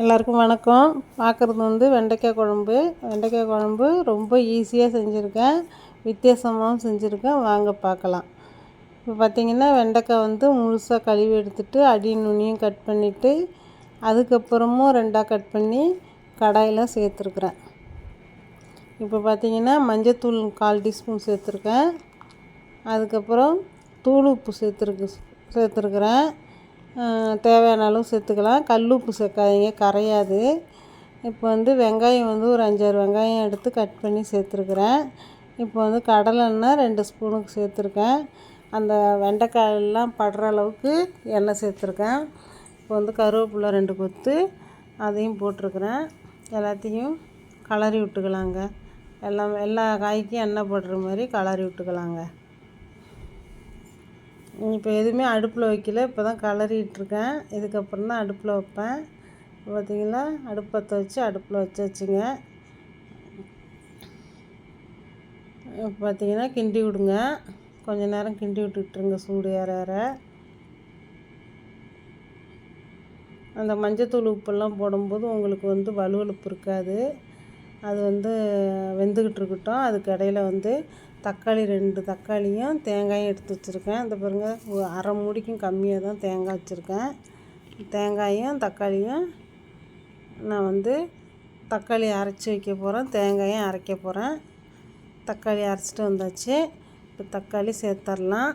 எல்லாருக்கும் வணக்கம். பார்க்குறது வந்து வெண்டைக்காய் குழம்பு. வெண்டைக்காய் குழம்பு ரொம்ப ஈஸியாக செஞ்சுருக்கேன். வித்தியாசமாகவும் செஞ்சுருக்கேன். வாங்க பார்க்கலாம். இப்போ பார்த்திங்கன்னா வெண்டைக்காய் வந்து முழுசாக கழுவி எடுத்துட்டு அடி நுனியும் கட் பண்ணிவிட்டு அதுக்கப்புறமும் ரெண்டாக கட் பண்ணி கடாயில் சேர்த்துருக்குறேன். இப்போ பார்த்திங்கன்னா மஞ்சத்தூள் கால் டீஸ்பூன் சேர்த்துருக்கேன். அதுக்கப்புறம் தூள் உப்பு சேர்த்துருக்கு சேர்த்துருக்குறேன். தேவையான அளவு சேர்த்துக்கலாம். கல் உப்பு சேர்க்காதீங்க கரையாது. இப்போ வந்து வெங்காயம் வந்து ஒரு அஞ்சாறு வெங்காயம் எடுத்து கட் பண்ணி சேர்த்துருக்குறேன். இப்போ வந்து கடலெண்ணெய் ரெண்டு ஸ்பூனுக்கு சேர்த்துருக்கேன். அந்த வெண்டைக்காயெல்லாம் படுற அளவுக்கு எண்ணெய் சேர்த்துருக்கேன். இப்போ வந்து கருவேப்பிலை ரெண்டு கொத்து அதையும் போட்டிருக்குறேன். எல்லாத்தையும் கலரி விட்டுக்கலாங்க. எல்லாம் எல்லா காய்க்கும் எண்ணெய் போடுற மாதிரி கலரி விட்டுக்கலாங்க. இப்போ எதுவுமே அடுப்பில் வைக்கல. இப்போ தான் கலரிகிட்ருக்கேன் இதுக்கப்புறம் தான் அடுப்பில் வைப்பேன். பார்த்திங்களா அடுப்பு பற்ற வச்சு அடுப்பில் வச்சாச்சுங்க. பார்த்திங்கன்னா கிண்டி விடுங்க. கொஞ்சம் நேரம் கிண்டி விட்டுக்கிட்டுருங்க சூடு ஏற ஏற. அந்த மஞ்சத்தூள் உப்பெல்லாம் போடும்போது உங்களுக்கு வந்து வலுவலுப்பு இருக்காது. அது வந்து வெந்துக்கிட்டு இருக்கட்டும். அதுக்கு இடையில வந்து தக்காளி ரெண்டு தக்காளியும் தேங்காயும் எடுத்து வச்சுருக்கேன். இந்த பாருங்கள் அரை மூடிக்கும் கம்மியாக தான் தேங்காய் வச்சுருக்கேன். தேங்காயும் தக்காளியும் நான் வந்து தக்காளி அரைச்சி வைக்க போகிறேன் தேங்காயும் அரைக்க போகிறேன் தக்காளி அரைச்சிட்டு வந்தாச்சு. இப்போ தக்காளி சேர்த்துடலாம்.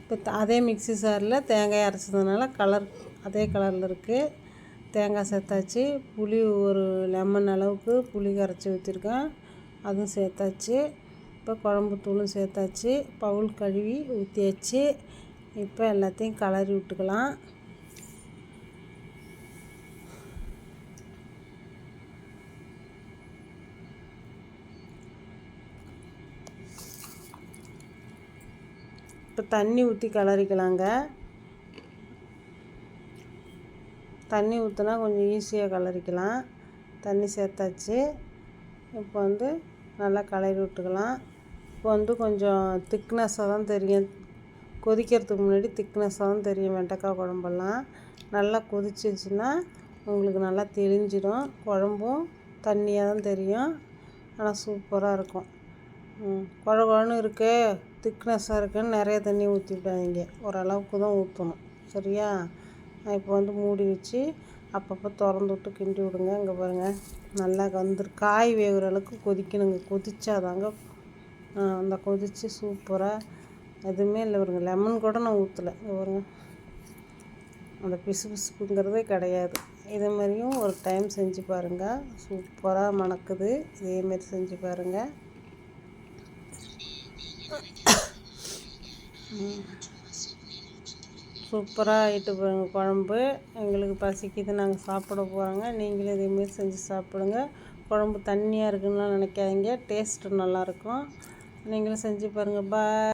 இப்போ அதே மிக்சி சாரில் தேங்காய் அரைச்சதுனால கலர் அதே கலரில் இருக்குது தேங்காய் சேர்த்தாச்சு. புளி ஒரு லெமன் அளவுக்கு புளி கரைச்சி ஊற்றிருக்கேன் அதுவும் சேர்த்தாச்சு. இப்போ குழம்பு தூளும் சேர்த்தாச்சு. பவுல் கழுவி ஊற்றியாச்சு இப்போ எல்லாத்தையும் கலரி விட்டுக்கலாம். இப்போ தண்ணி ஊற்றி கலரிக்கலாங்க தண்ணி ஊற்றினா கொஞ்சம் ஈஸியாக கலரிக்கலாம் தண்ணி சேர்த்தாச்சு. இப்போ வந்து நல்லா கலரி விட்டுக்கலாம். இப்போ வந்து கொஞ்சம் திக்னஸ்ஸாக தான் தெரியும். கொதிக்கிறதுக்கு முன்னாடி திக்னஸ்ஸாக தான் தெரியும் வெண்டைக்காய் குழம்பெல்லாம். நல்லா கொதிச்சிச்சுன்னா உங்களுக்கு நல்லா தெளிஞ்சிடும் குழம்பும் தண்ணியாக தான் தெரியும். ஆனால் சூப்பராக இருக்கும். குழ குழன்னு இருக்கு. திக்னஸ்ஸாக இருக்குன்னு நிறைய தண்ணி ஊற்றி விடாதீங்க ஓரளவுக்கு தான் ஊற்றணும் சரியா? இப்போ வந்து மூடி வச்சு அப்பப்போ திறந்து விட்டு கிண்டி விடுங்க. இங்கே பாருங்கள் நல்லா வந்துரு காய் வேகிற அளவுக்கு கொதிக்கணுங்க. கொதிச்சாதாங்க அந்த கொதித்து சூப்பராக எதுவுமே இல்லை வருங்க லெமன் கூட நான் ஊற்றலை பாருங்க அந்த பிசு பிசுப்புங்கிறதே கிடையாது. இதே மாதிரியும் ஒரு டைம் செஞ்சு பாருங்கள் சூப்பராக மணக்குது. இதேமாரி செஞ்சு பாருங்கள் சூப்பராக ஆகிட்டு போகிறோங்க குழம்பு. எங்களுக்கு பசிக்குது நாங்கள் சாப்பிட போகிறோங்க நீங்களும் இதேமாரி செஞ்சு சாப்பிடுங்க. குழம்பு தண்ணியாக இருக்குன்னுலாம் நினைக்காதீங்க. டேஸ்ட்டு நல்லாயிருக்கும் நீங்களும் செஞ்சு பாருங்கள் பாய்